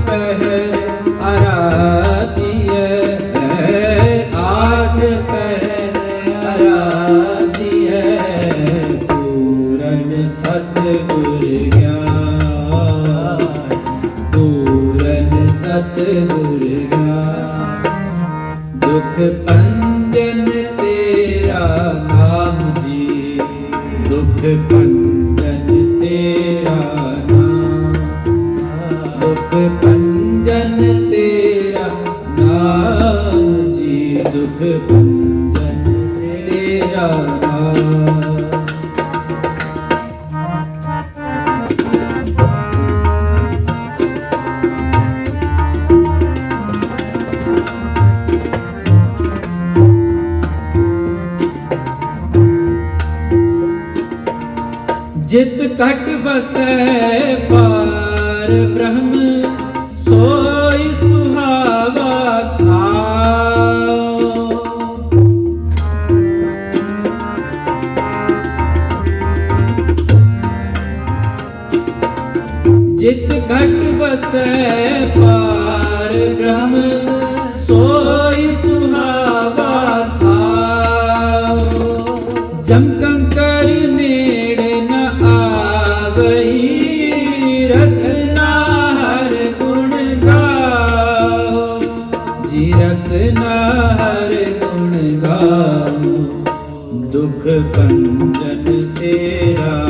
ਆਠ ਪਹਿਰ ਦੁਖ ਪੰਜਨ ਤੇਰਾ ਜਿਤ ਘਟ ਵਸੈ ਪਾਰ ਬ੍ਰਹਮ ਸੋਈ ਜਿਤ ਘਟ ਵਸੈ ਪਾਰ ਬ੍ਰਹਮ, ਸੋਈ ਸੁਹਾਵਾ ਥਾਉ। ਜਮ ਕੰਕਰ ਨੇੜ ਨ ਆਵਈ ਰਸਨਾ ਹਰ ਗੁਣ ਗਾਓ ਜੀ ਰਸਨਾ ਹਰ ਗੁਣ ਗਾਓ ਦੁਖ ਪੰਜਨ ਤੇਰਾ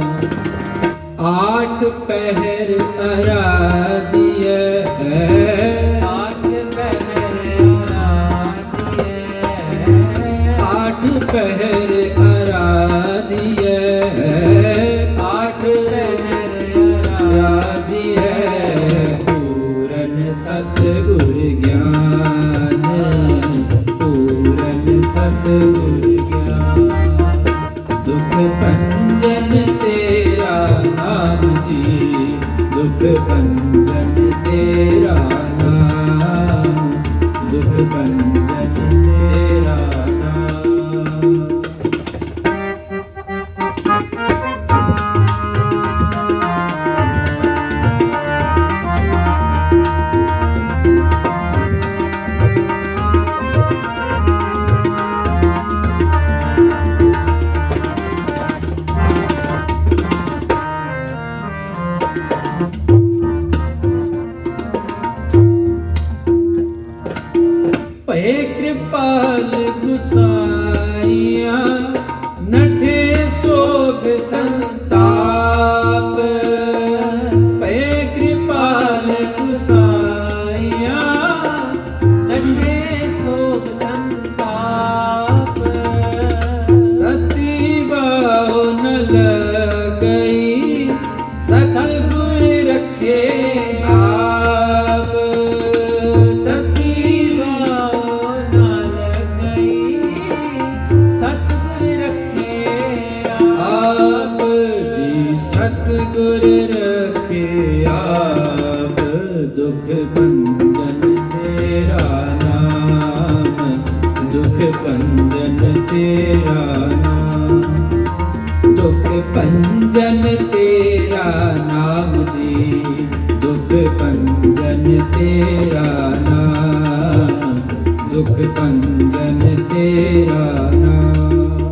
ਆਠ ਪਹਿਰ ਅਰਾਧਿਐ ਆਠ ਪਹਿਰ ਆਰਾਧੀਏ ਆਠ ਪਹਿਰ ਅਰਾਧਿਐ ਭਏ ਕਿਰਪਾਲ ਗੁਸਾਈਆ। ਸਤਿਗੁਰ ਰਖੇ ਆਪ, ਦੁਖ ਭੰਜਨ ਤੇਰਾ ਨਾਮ। ਦੁਖ ਭੰਜਨ ਤੇਰਾ ਨਾਮ। ਦੁਖ ਭੰਜਨ ਤੇਰਾ ਨਾਮ ਜੀ। ਦੁਖ ਭੰਜਨ ਤੇਰਾ ਨਾਮ। ਦੁਖ ਭੰਜਨ ਤੇਰਾ